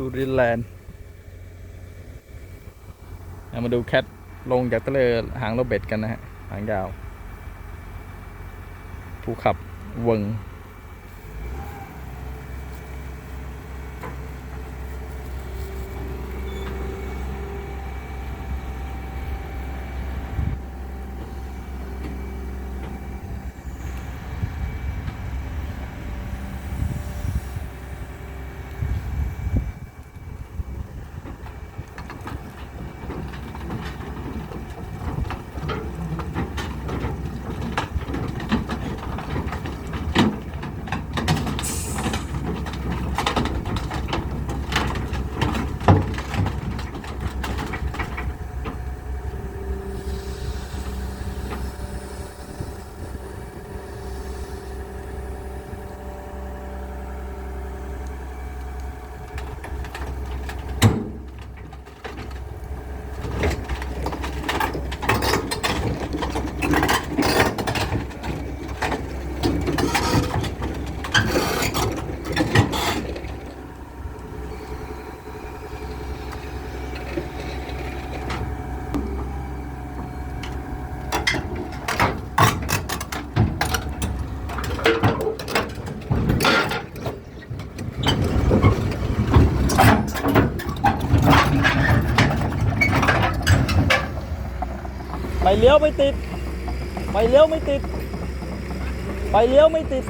สุรินแลนด์ามาดูแคทลงจากทะเลหางโรเบ็ดกันนะฮะ หางยาว ผู้ขับเวิง ไปเลี้ยวไม่ติดไปเลี้ยวไม่ติดไปเลี้ยวไม่ติด